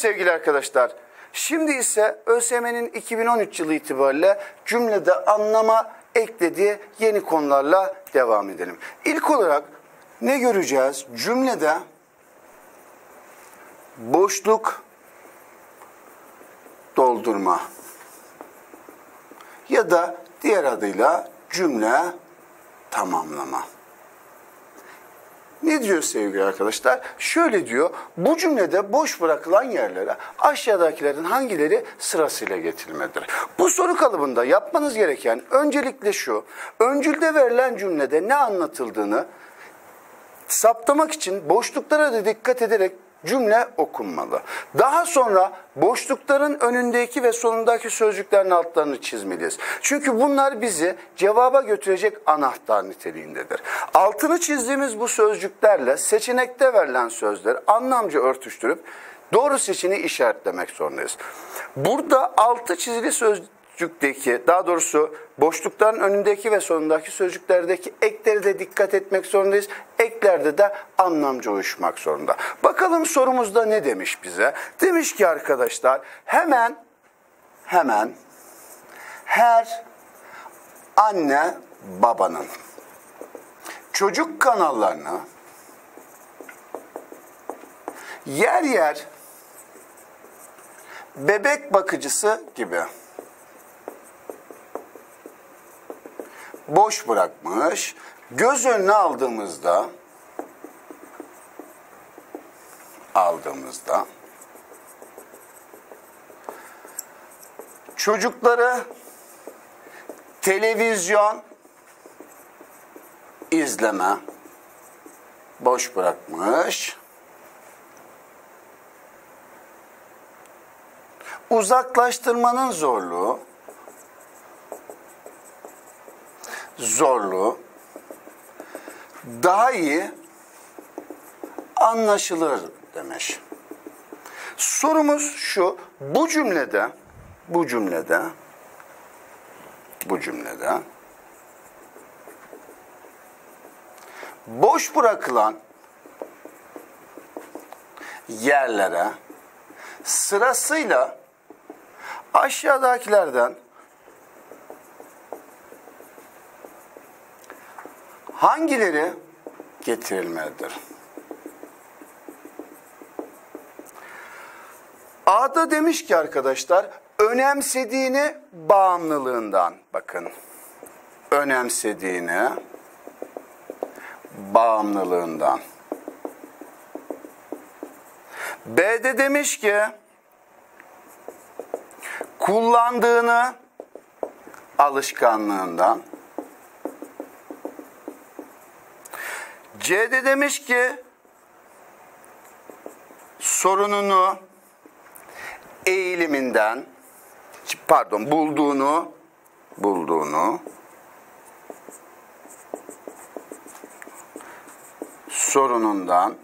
Sevgili arkadaşlar. Şimdi ise ÖSYM'nin 2013 yılı itibariyle cümlede anlama eklediği yeni konularla devam edelim. İlk olarak ne göreceğiz? Cümlede boşluk doldurma ya da diğer adıyla cümle tamamlama. Ne diyor sevgili arkadaşlar? Şöyle diyor, bu cümlede boş bırakılan yerlere aşağıdakilerin hangileri sırasıyla getirilmelidir? Bu soru kalıbında yapmanız gereken öncelikle şu, öncülde verilen cümlede ne anlatıldığını saptamak için boşluklara da dikkat ederek cümle okunmalı. Daha sonra boşlukların önündeki ve sonundaki sözcüklerin altlarını çizmeliyiz. Çünkü bunlar bizi cevaba götürecek anahtar niteliğindedir. Altını çizdiğimiz bu sözcüklerle seçenekte verilen sözleri anlamcı örtüştürüp doğru seçeneği işaretlemek zorundayız. Burada altı çizili söz sözcükteki daha doğrusu boşlukların önündeki ve sonundaki sözcüklerdeki ekleri de dikkat etmek zorundayız. Eklerde de anlamcı uyuşmak zorunda. Bakalım sorumuzda ne demiş bize? Demiş ki arkadaşlar hemen hemen her anne babanın çocuk kanallarını yer yer bebek bakıcısı gibi boş bırakmış. Göz önüne aldığımızda aldığımızda çocukları televizyon izleme boş bırakmış. Uzaklaştırmanın zorluğu zorluğu daha iyi anlaşılır demiş. Sorumuz şu, bu cümlede, bu cümlede, bu cümlede boş bırakılan yerlere sırasıyla aşağıdakilerden hangileri getirilmelidir? A'da demiş ki arkadaşlar önemsediğini bağımlılığından bakın. Önemsediğini bağımlılığından. B'de demiş ki kullandığını alışkanlığından. C'de demiş ki sorununu eğiliminden pardon bulduğunu bulduğunu sorunundan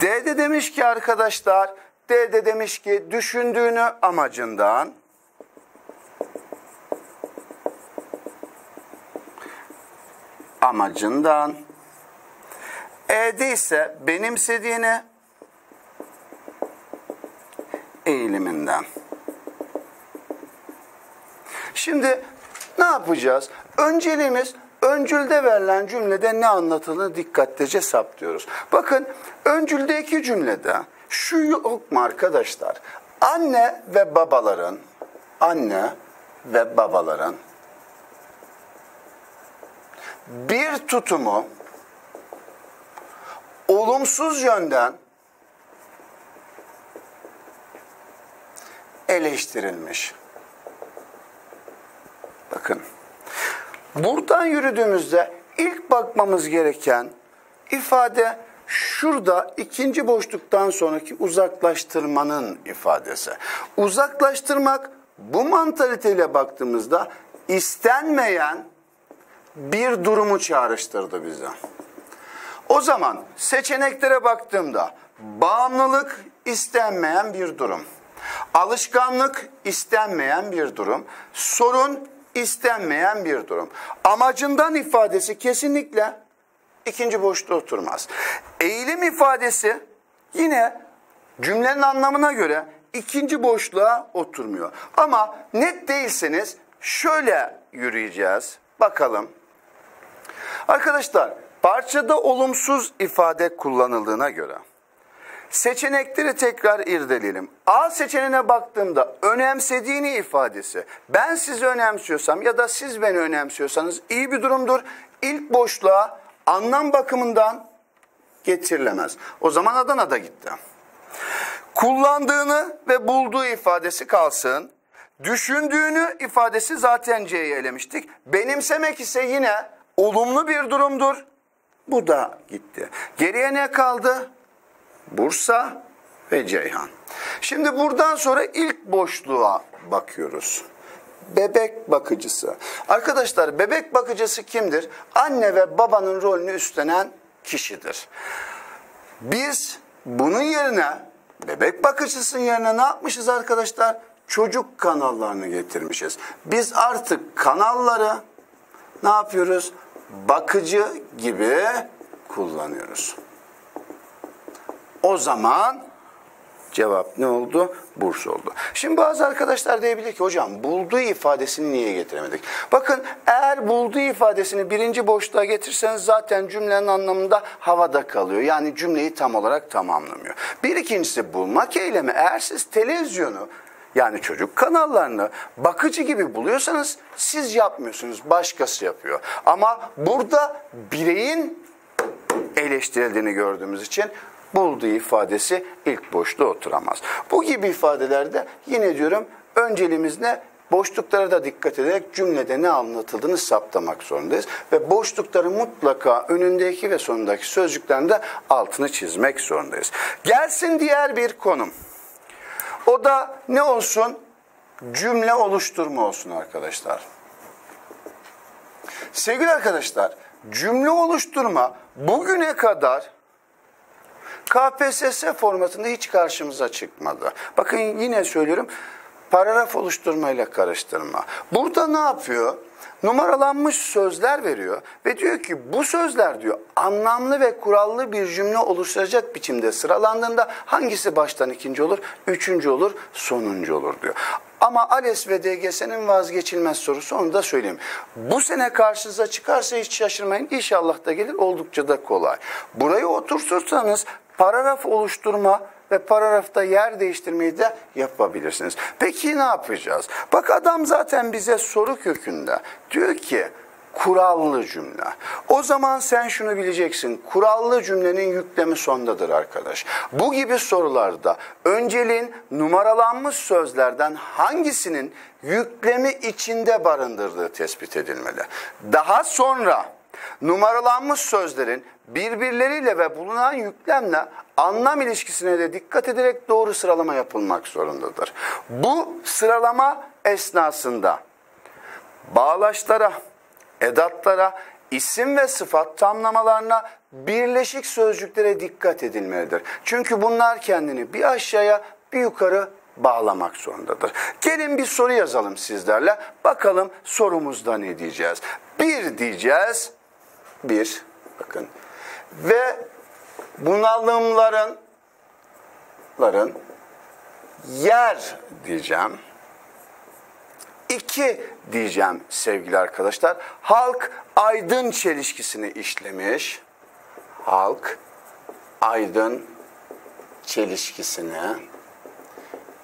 D'de demiş ki arkadaşlar D'de demiş ki düşündüğünü amacından amacından. E'de ise benimsediğini eğiliminden. Şimdi ne yapacağız? Önceliğimiz öncülde verilen cümlede ne anlatıldığını dikkatlice saptıyoruz. Bakın öncüldeki cümlede şu yok mu arkadaşlar? Anne ve babaların anne ve babaların bir tutumu olumsuz yönden eleştirilmiş. Bakın. Buradan yürüdüğümüzde ilk bakmamız gereken ifade şurada ikinci boşluktan sonraki uzaklaştırmanın ifadesi. Uzaklaştırmak bu mantaliteyle baktığımızda istenmeyen bir durumu çağrıştırdı bize. O zaman seçeneklere baktığımda bağımlılık istenmeyen bir durum. Alışkanlık istenmeyen bir durum. Sorun istenmeyen bir durum. Amacından ifadesi kesinlikle ikinci boşluğa oturmaz. Eğilim ifadesi yine cümlenin anlamına göre ikinci boşluğa oturmuyor. Ama net değilseniz şöyle yürüyeceğiz. Bakalım. Arkadaşlar parçada olumsuz ifade kullanıldığına göre Seçenekleri tekrar irdeleyelim. A seçeneğine baktığımda önemsediğini ifadesi. Ben sizi önemsiyorsam ya da siz beni önemsiyorsanız iyi bir durumdur. İlk boşluğa anlam bakımından getirilemez. O zaman Adana'da gitti. Kullandığını ve bulduğu ifadesi kalsın. Düşündüğünü ifadesi zaten C'yi elemiştik. Benimsemek ise yine olumlu bir durumdur. Bu da gitti. Geriye ne kaldı? Bursa ve Ceyhan. Şimdi buradan sonra ilk boşluğa bakıyoruz. Bebek bakıcısı. Arkadaşlar bebek bakıcısı kimdir? Anne ve babanın rolünü üstlenen kişidir. Biz bunun yerine bebek bakıcısının yerine ne yapmışız arkadaşlar? Çocuk kanallarını getirmişiz. Biz artık kanalları ne yapıyoruz? Bakıcı gibi kullanıyoruz. O zaman cevap ne oldu? Burs oldu. Şimdi bazı arkadaşlar diyebilir ki hocam bulduğu ifadesini niye getiremedik? Bakın eğer bulduğu ifadesini birinci boşluğa getirseniz zaten cümlenin anlamında havada kalıyor. Yani cümleyi tam olarak tamamlamıyor. Bir ikincisi bulmak eylemi eğer siz televizyonu yani çocuk kanallarını bakıcı gibi buluyorsanız siz yapmıyorsunuz, başkası yapıyor. Ama burada bireyin eleştirildiğini gördüğümüz için bulduğu ifadesi ilk boşluğa oturamaz. Bu gibi ifadelerde yine diyorum önceliğimiz ne? Boşluklara da dikkat ederek cümlede ne anlatıldığını saptamak zorundayız. Ve boşlukları mutlaka önündeki ve sonundaki sözcüklerinde altını çizmek zorundayız. Gelsin diğer bir konum. O da ne olsun? Cümle oluşturma olsun arkadaşlar. Sevgili arkadaşlar, cümle oluşturma bugüne kadar KPSS formatında hiç karşımıza çıkmadı. Bakın yine söylüyorum paragraf oluşturmayla karıştırma. Burada ne yapıyor? Numaralanmış sözler veriyor ve diyor ki bu sözler diyor anlamlı ve kurallı bir cümle oluşturacak biçimde sıralandığında hangisi baştan ikinci olur, üçüncü olur, sonuncu olur diyor. Ama ALES ve DGS'nin vazgeçilmez sorusu onu da söyleyeyim. Bu sene karşınıza çıkarsa hiç şaşırmayın. İnşallah da gelir oldukça da kolay. Burayı oturtursanız paragraf oluşturma ve paragrafta yer değiştirmeyi de yapabilirsiniz. Peki ne yapacağız? Bak adam zaten bize soru kökünde diyor ki kurallı cümle. O zaman sen şunu bileceksin. Kurallı cümlenin yüklemi sondadır arkadaş. Bu gibi sorularda önceliğin numaralanmış sözlerden hangisinin yüklemi içinde barındırdığı tespit edilmeli. Daha sonra numaralanmış sözlerin birbirleriyle ve bulunan yüklemle anlam ilişkisine de dikkat ederek doğru sıralama yapılmak zorundadır. Bu sıralama esnasında bağlaçlara, edatlara, isim ve sıfat tamlamalarına birleşik sözcüklere dikkat edilmelidir. Çünkü bunlar kendini bir aşağıya bir yukarı bağlamak zorundadır. Gelin bir soru yazalım sizlerle. Bakalım sorumuzda ne diyeceğiz? Bir diyeceğiz. Bir. Bakın. Ve bunalımların ların yer diyeceğim. İki diyeceğim sevgili arkadaşlar. Halk aydın çelişkisini işlemiş. Halk aydın çelişkisini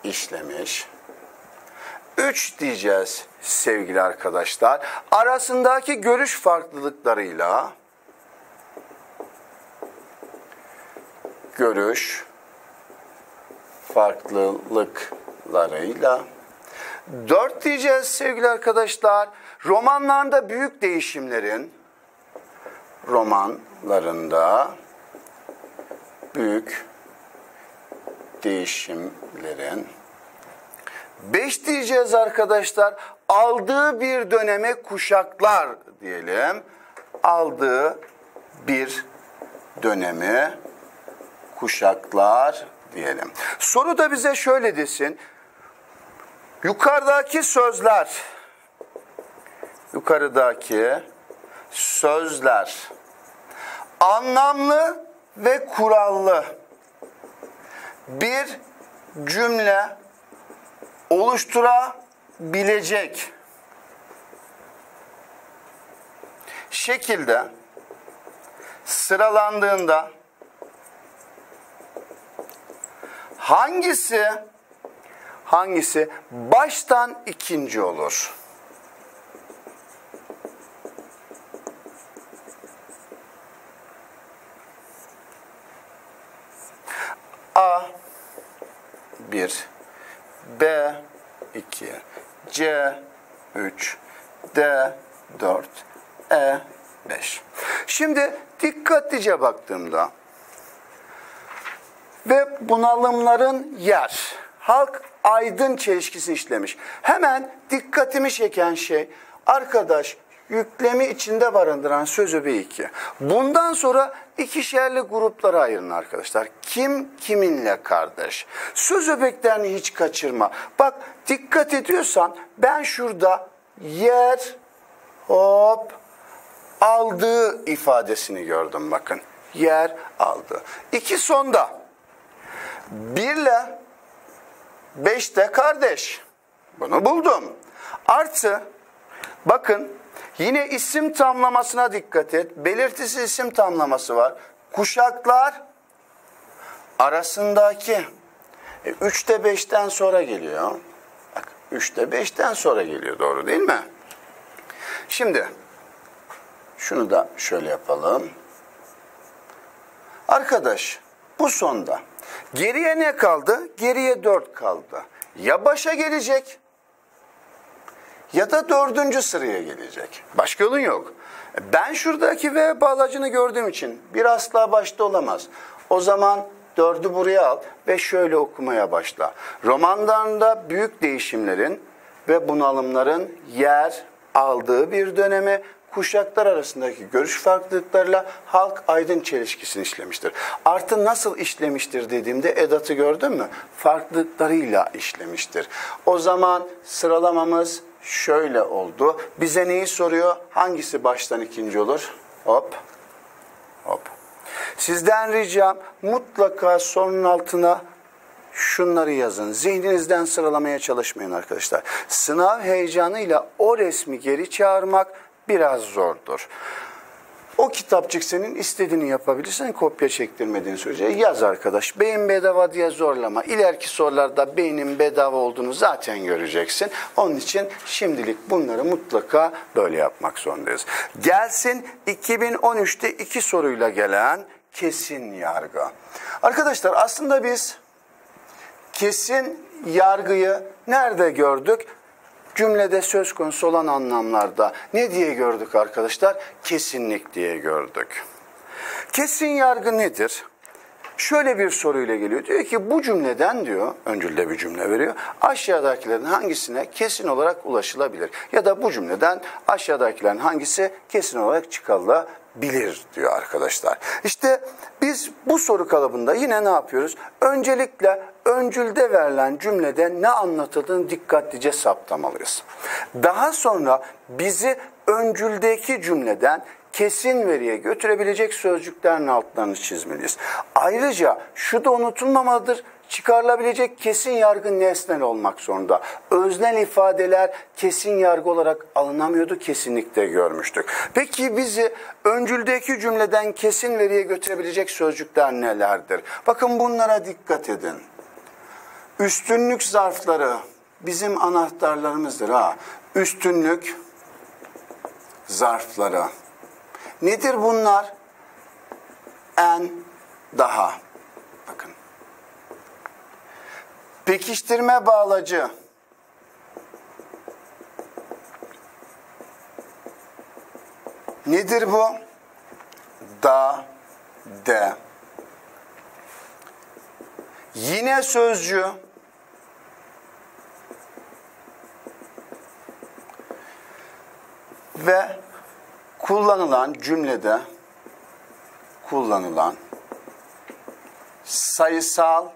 işlemiş. Üç diyeceğiz sevgili arkadaşlar. Arasındaki görüş farklılıklarıyla görüş farklılıklarıyla Dört diyeceğiz sevgili arkadaşlar. Romanlarda büyük değişimlerin romanlarında büyük değişimlerin beş diyeceğiz arkadaşlar. Aldığı bir döneme kuşaklar diyelim. Aldığı bir dönemi kuşaklar diyelim. Soru da bize şöyle desin. Yukarıdaki sözler, yukarıdaki sözler anlamlı ve kurallı bir cümle oluşturabilecek şekilde sıralandığında hangisi hangisi baştan ikinci olur? A 1 B 2 C 3 D 4 E 5. Şimdi dikkatlice baktığımda ve bunalımların yer. Halk aydın çelişkisi işlemiş. Hemen dikkatimi çeken şey arkadaş yüklemi içinde barındıran söz öbeği 2. Bundan sonra ikişerli gruplara ayırın arkadaşlar. Kim kiminle kardeş? Söz öbeklerini hiç kaçırma. Bak dikkat ediyorsan ben şurada yer hop aldığı ifadesini gördüm bakın. Yer aldı. İki sonda. Birle beşte kardeş. Bunu buldum. Artı bakın yine isim tamlamasına dikkat et. Belirtisi isim tamlaması var. Kuşaklar arasındaki e, üçte beşten sonra geliyor. Bak üçte beşten sonra geliyor doğru değil mi? Şimdi şunu da şöyle yapalım. Arkadaş bu sonda geriye ne kaldı? Geriye dört kaldı. Ya başa gelecek ya da dördüncü sıraya gelecek. Başka yolun yok. Ben şuradaki V bağlacını gördüğüm için bir asla başta olamaz. O zaman dördü buraya al ve şöyle okumaya başla. Romanlarında büyük değişimlerin ve bunalımların yer aldığı bir dönemi kuşaklar arasındaki görüş farklılıklarıyla halk aydın çelişkisini işlemiştir. Artı nasıl işlemiştir dediğimde edatı gördün mü? Farklılıklarıyla işlemiştir. O zaman sıralamamız şöyle oldu. Bize neyi soruyor? Hangisi baştan ikinci olur? Hop, hop. Sizden ricam mutlaka sorunun altına şunları yazın. Zihninizden sıralamaya çalışmayın arkadaşlar. Sınav heyecanıyla o resmi geri çağırmak biraz zordur. O kitapçık senin istediğini yapabilirsin kopya çektirmediğin sürece yaz arkadaş. Beyin bedava diye zorlama. İleriki sorularda beynin bedava olduğunu zaten göreceksin. Onun için şimdilik bunları mutlaka böyle yapmak zorundayız. Gelsin 2013'te iki soruyla gelen kesin yargı. Arkadaşlar aslında biz kesin yargıyı nerede gördük? Cümlede söz konusu olan anlamlarda ne diye gördük arkadaşlar? Kesinlik diye gördük. Kesin yargı nedir? Şöyle bir soruyla geliyor. Diyor ki bu cümleden diyor, öncülde bir cümle veriyor. Aşağıdakilerin hangisine kesin olarak ulaşılabilir? Ya da bu cümleden aşağıdakilerin hangisi kesin olarak çıkarılabilir diyor arkadaşlar. İşte biz bu soru kalıbında yine ne yapıyoruz? Öncelikle öncülde verilen cümlede ne anlatıldığını dikkatlice saptamalıyız. Daha sonra bizi öncüldeki cümleden kesin veriye götürebilecek sözcüklerin altlarını çizmeliyiz. Ayrıca şu da unutulmamalıdır çıkarılabilecek kesin yargı nesnel olmak zorunda. Öznel ifadeler kesin yargı olarak alınamıyordu, kesinlikle görmüştük. Peki bizi öncüldeki cümleden kesin veriye götürebilecek sözcükler nelerdir? Bakın bunlara dikkat edin. Üstünlük zarfları bizim anahtarlarımızdır ha. Üstünlük zarfları. Nedir bunlar? En, daha. Bakın. Pekiştirme bağlacı. Nedir bu? Da, de. Yine sözcü. Ve kullanılan cümlede kullanılan sayısal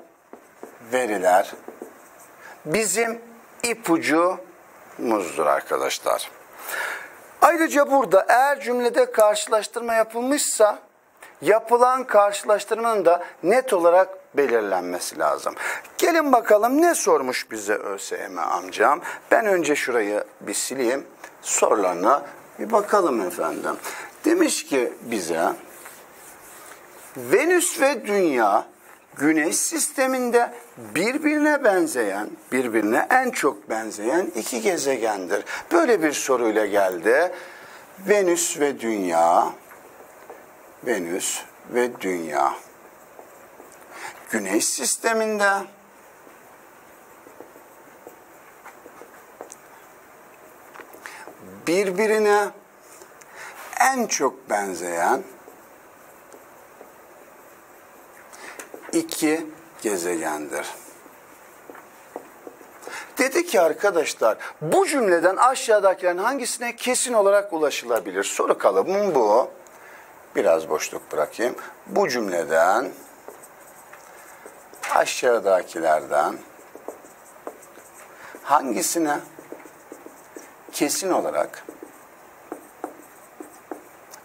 veriler bizim ipucumuzdur arkadaşlar. Ayrıca burada eğer cümlede karşılaştırma yapılmışsa yapılan karşılaştırmanın da net olarak belirlenmesi lazım. Gelin bakalım ne sormuş bize ÖSYM amcam. Ben önce şurayı bir sileyim. Sorularına bir bakalım efendim. Demiş ki bize Venüs ve Dünya Güneş sisteminde birbirine benzeyen, birbirine en çok benzeyen iki gezegendir. Böyle bir soruyla geldi. Venüs ve Dünya, Venüs ve Dünya. Güneş sisteminde birbirine en çok benzeyen iki gezegendir. Dedi ki arkadaşlar bu cümleden aşağıdakilerin hangisine kesin olarak ulaşılabilir? Soru kalıbım bu. Biraz boşluk bırakayım. Bu cümleden aşağıdakilerden hangisine kesin olarak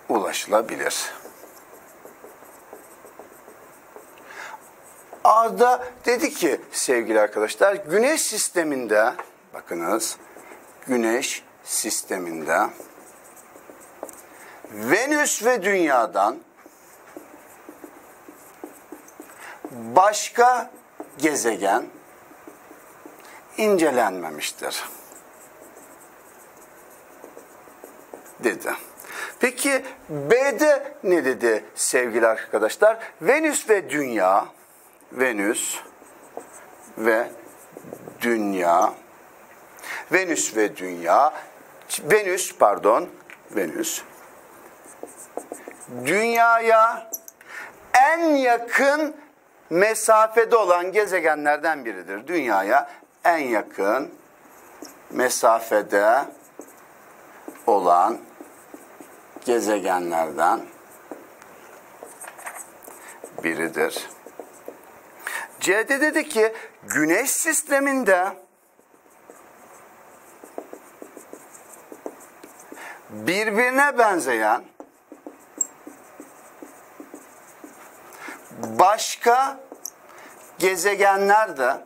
ulaşılabilir? A'da dedi ki sevgili arkadaşlar güneş sisteminde bakınız güneş sisteminde Venüs ve dünyadan başka gezegen incelenmemiştir. Dedi. Peki B'de ne dedi sevgili arkadaşlar? Venüs ve Dünya, Venüs ve Dünya, Venüs ve Dünya, Venüs pardon, Venüs, Dünyaya en yakın mesafede olan gezegenlerden biridir. Dünyaya en yakın mesafede olan gezegenlerden biridir. C'de dedi ki güneş sisteminde birbirine benzeyen başka gezegenler de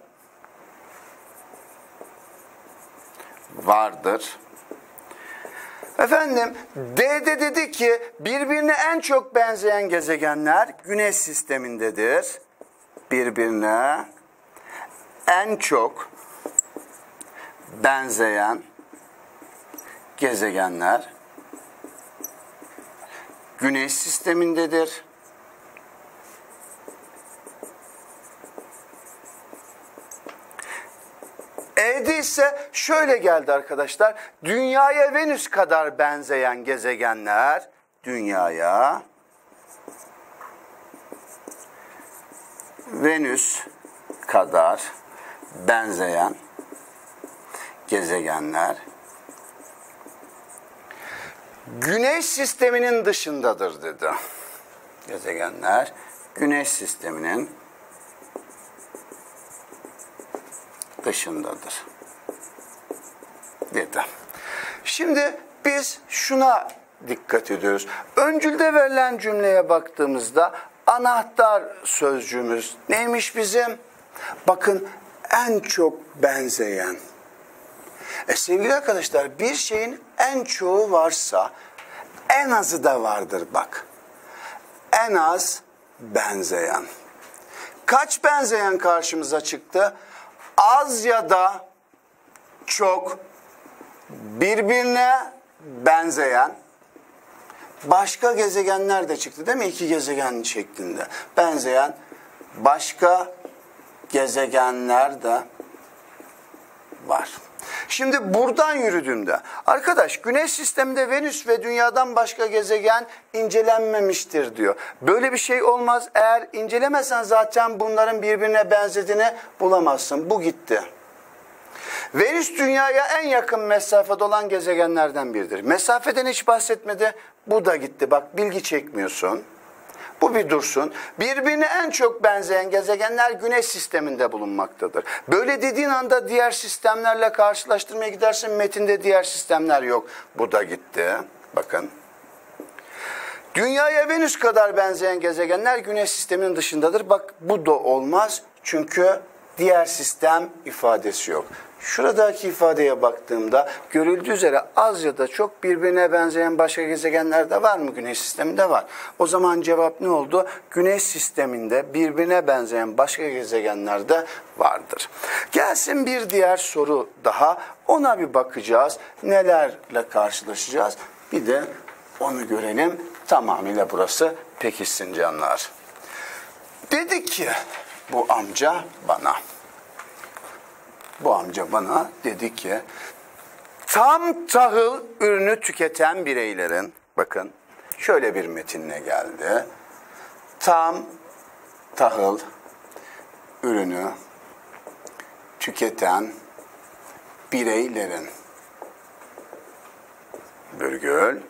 vardır. Efendim D'de dedi ki birbirine en çok benzeyen gezegenler güneş sistemindedir. Birbirine en çok benzeyen gezegenler güneş sistemindedir. İse şöyle geldi arkadaşlar. Dünyaya Venüs kadar benzeyen gezegenler Dünyaya Venüs kadar benzeyen gezegenler Güneş sisteminin dışındadır dedi. Gezegenler Güneş sisteminin dışındadır. Dedi. Şimdi biz şuna dikkat ediyoruz. Öncülde verilen cümleye baktığımızda anahtar sözcüğümüz neymiş bizim? Bakın en çok benzeyen. E sevgili arkadaşlar bir şeyin en çoğu varsa en azı da vardır bak. En az benzeyen. Kaç benzeyen karşımıza çıktı? Az ya da çok birbirine benzeyen başka gezegenler de çıktı değil mi? İki gezegen şeklinde. Benzeyen başka gezegenler de var. Şimdi buradan yürüdüğümde arkadaş güneş sisteminde Venüs ve dünyadan başka gezegen incelenmemiştir diyor. Böyle bir şey olmaz. Eğer incelemesen zaten bunların birbirine benzediğini bulamazsın. Bu gitti. Venüs dünyaya en yakın mesafede olan gezegenlerden biridir. Mesafeden hiç bahsetmedi. Bu da gitti. Bak bilgi çekmiyorsun. Bu bir dursun. Birbirine en çok benzeyen gezegenler güneş sisteminde bulunmaktadır. Böyle dediğin anda diğer sistemlerle karşılaştırmaya gidersin metinde diğer sistemler yok. Bu da gitti. Bakın. Dünyaya Venüs kadar benzeyen gezegenler Güneş sisteminin dışındadır. Bak bu da olmaz çünkü diğer sistem ifadesi yok. Şuradaki ifadeye baktığımda görüldüğü üzere az ya da çok birbirine benzeyen başka gezegenler de var mı? Güneş sisteminde var. O zaman cevap ne oldu? Güneş sisteminde birbirine benzeyen başka gezegenler de vardır. Gelsin bir diğer soru daha. Ona bir bakacağız. Nelerle karşılaşacağız? Bir de onu görelim. Tamamıyla burası pekişsin canlar. Dedi ki bu amca bana bu amca bana dedi ki tam tahıl ürünü tüketen bireylerin bakın şöyle bir metinle geldi. Tam tahıl ürünü tüketen bireylerin virgül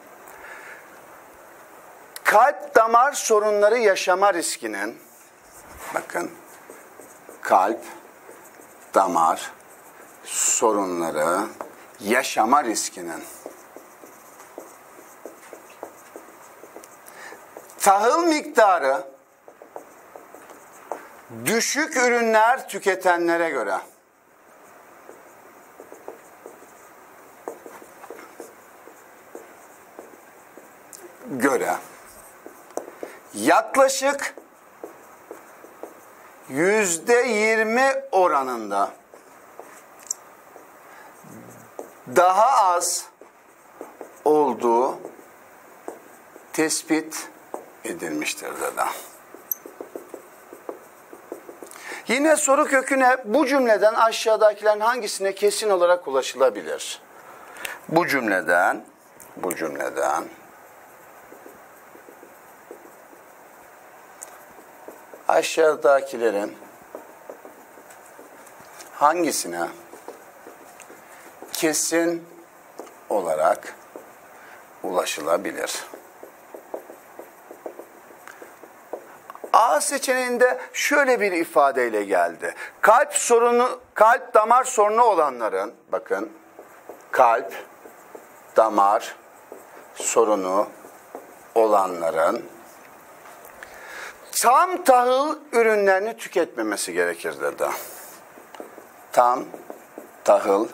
kalp damar sorunları yaşama riskinin bakın kalp damar sorunları yaşama riskinin. Tahıl miktarı düşük ürünler tüketenlere göre. Göre. Yaklaşık yüzde yirmi oranında daha az olduğu tespit edilmiştir dedi. Yine soru köküne bu cümleden aşağıdakilerin hangisine kesin olarak ulaşılabilir? Bu cümleden, bu cümleden aşağıdakilerin hangisine kesin olarak ulaşılabilir? A seçeneğinde şöyle bir ifadeyle geldi. Kalp sorunu, kalp damar sorunu olanların, bakın, kalp damar sorunu olanların tam tahıl ürünlerini tüketmemesi gerekir dedi. Tam tahıl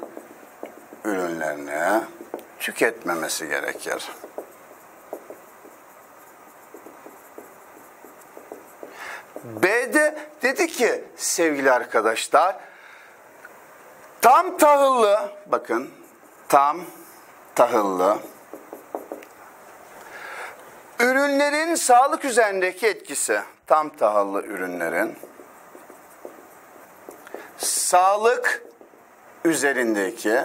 ürünlerini tüketmemesi gerekir. B'de dedi ki sevgili arkadaşlar tam tahıllı bakın tam tahıllı ürünlerin sağlık üzerindeki etkisi tam tahıllı ürünlerin sağlık üzerindeki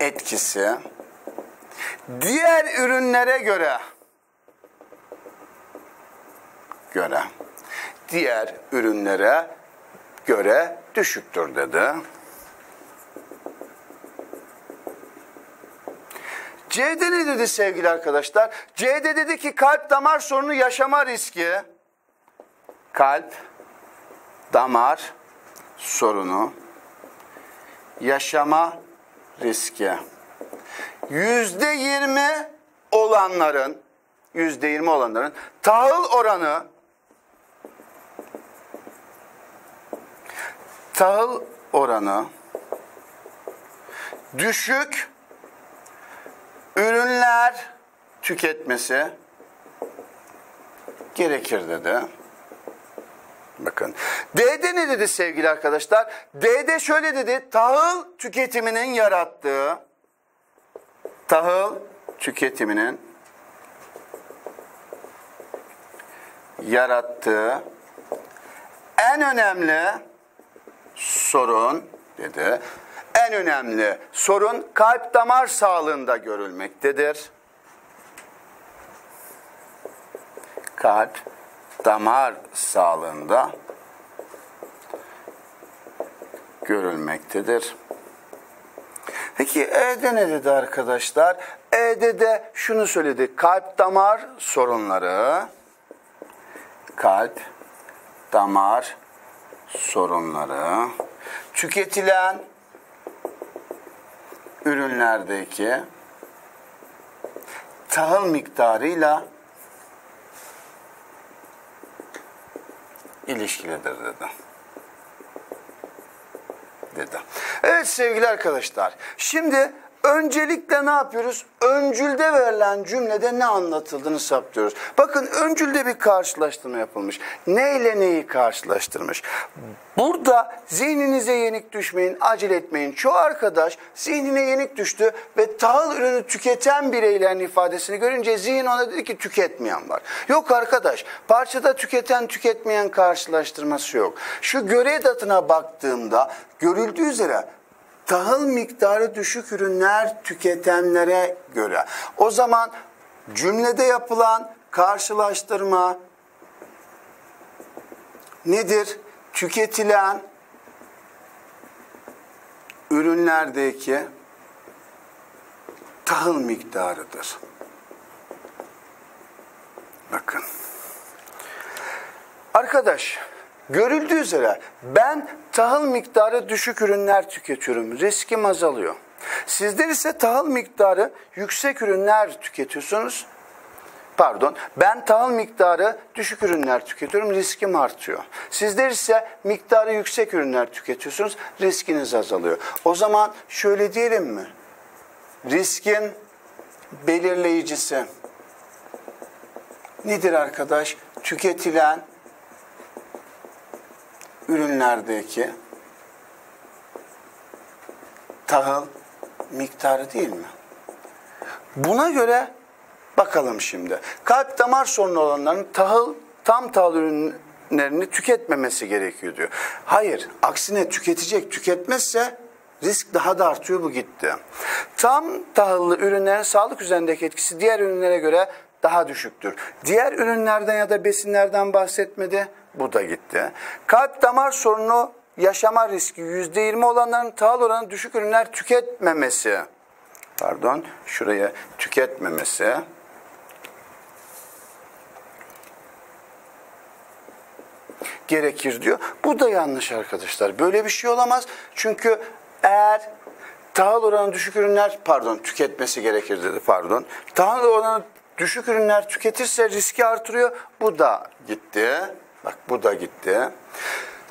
etkisi diğer ürünlere göre göre diğer ürünlere göre düşüktür dedi. C'de ne dedi sevgili arkadaşlar? C'de dedi ki kalp damar sorunu yaşama riski kalp damar sorunu yaşama riski yüzde yirmi olanların yüzde yirmi olanların tahıl oranı tahıl oranı düşük ürünler tüketmesi gerekir dedi. Bakın. D'de ne dedi sevgili arkadaşlar? D'de şöyle dedi. Tahıl tüketiminin yarattığı tahıl tüketiminin yarattığı en önemli sorun dedi. En önemli sorun kalp damar sağlığında görülmektedir. Kalp damar sağlığında görülmektedir. Peki E'de ne dedi arkadaşlar? E'de de şunu söyledi. Kalp damar sorunları kalp damar sorunları tüketilen ürünlerdeki tahıl miktarıyla ilişkilidir dedi. Dedi. Evet sevgili arkadaşlar. Şimdi öncelikle ne yapıyoruz? Öncülde verilen cümlede ne anlatıldığını saptıyoruz. Bakın öncülde bir karşılaştırma yapılmış. Ne ile neyi karşılaştırmış? Burada zihninize yenik düşmeyin, acele etmeyin. Çoğu arkadaş zihnine yenik düştü ve tahıl ürünü tüketen bireylerin ifadesini görünce zihin ona dedi ki tüketmeyen var. Yok arkadaş, parçada tüketen tüketmeyen karşılaştırması yok. Şu görev datına baktığımda görüldüğü üzere tahıl miktarı düşük ürünler tüketenlere göre. O zaman cümlede yapılan karşılaştırma nedir? Tüketilen ürünlerdeki tahıl miktarıdır. Bakın. Arkadaş, görüldüğü üzere ben tahıl miktarı düşük ürünler tüketiyorum. Riskim azalıyor. Sizler ise tahıl miktarı yüksek ürünler tüketiyorsunuz. Pardon, ben tahıl miktarı düşük ürünler tüketiyorum, riskim artıyor. Sizler ise miktarı yüksek ürünler tüketiyorsunuz, riskiniz azalıyor. O zaman şöyle diyelim mi? Riskin belirleyicisi nedir arkadaş? Tüketilen ürünlerdeki tahıl miktarı değil mi? Buna göre bakalım şimdi. Kalp damar sorunu olanların tahıl, tam tahıl ürünlerini tüketmemesi gerekiyor diyor. Hayır, aksine tüketecek, tüketmezse risk daha da artıyor bu gitti. Tam tahıllı ürünlerin sağlık üzerindeki etkisi diğer ürünlere göre daha düşüktür. Diğer ürünlerden ya da besinlerden bahsetmedi. Bu da gitti. Kalp damar sorunu yaşama riski %20 olanların tahıl oranı düşük ürünler tüketmemesi. Pardon, şuraya tüketmemesi. gerekir diyor. Bu da yanlış arkadaşlar. Böyle bir şey olamaz. Çünkü eğer tahıl oranı düşük ürünler pardon tüketmesi gerekir dedi pardon. Tahıl oranı düşük ürünler tüketirse riski artırıyor. Bu da gitti. Bak bu da gitti.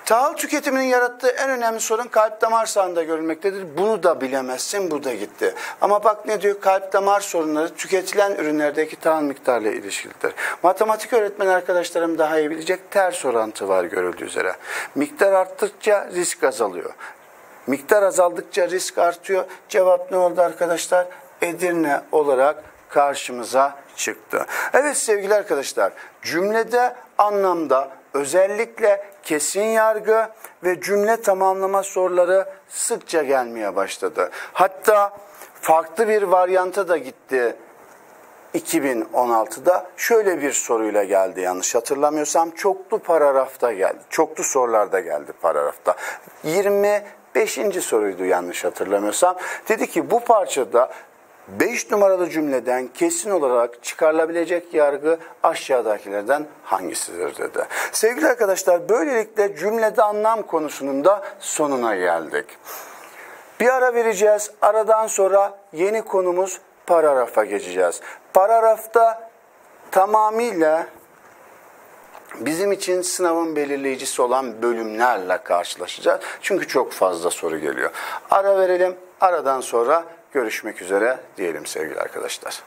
Tahıl tüketiminin yarattığı en önemli sorun kalp damar sağlığında görülmektedir. Bunu da bilemezsin, bu da gitti. Ama bak ne diyor? Kalp damar sorunları tüketilen ürünlerdeki tahıl miktarıyla ilişkilidir. Matematik öğretmen arkadaşlarım daha iyi bilecek ters orantı var görüldüğü üzere. Miktar arttıkça risk azalıyor. Miktar azaldıkça risk artıyor. Cevap ne oldu arkadaşlar? Edirne olarak karşımıza çıktı. Evet sevgili arkadaşlar, cümlede anlamda özellikle kesin yargı ve cümle tamamlama soruları sıkça gelmeye başladı. Hatta farklı bir varyanta da gitti 2016'da şöyle bir soruyla geldi yanlış hatırlamıyorsam çoklu paragrafta geldi. Çoklu sorularda geldi paragrafta. 25. soruydu yanlış hatırlamıyorsam. Dedi ki bu parçada 5 numaralı cümleden kesin olarak çıkarılabilecek yargı aşağıdakilerden hangisidir dedi. Sevgili arkadaşlar böylelikle cümlede anlam konusunun da sonuna geldik. Bir ara vereceğiz. Aradan sonra yeni konumuz paragrafa geçeceğiz. Paragrafta tamamıyla bizim için sınavın belirleyicisi olan bölümlerle karşılaşacağız. Çünkü çok fazla soru geliyor. Ara verelim. Aradan sonra görüşmek üzere diyelim sevgili arkadaşlar.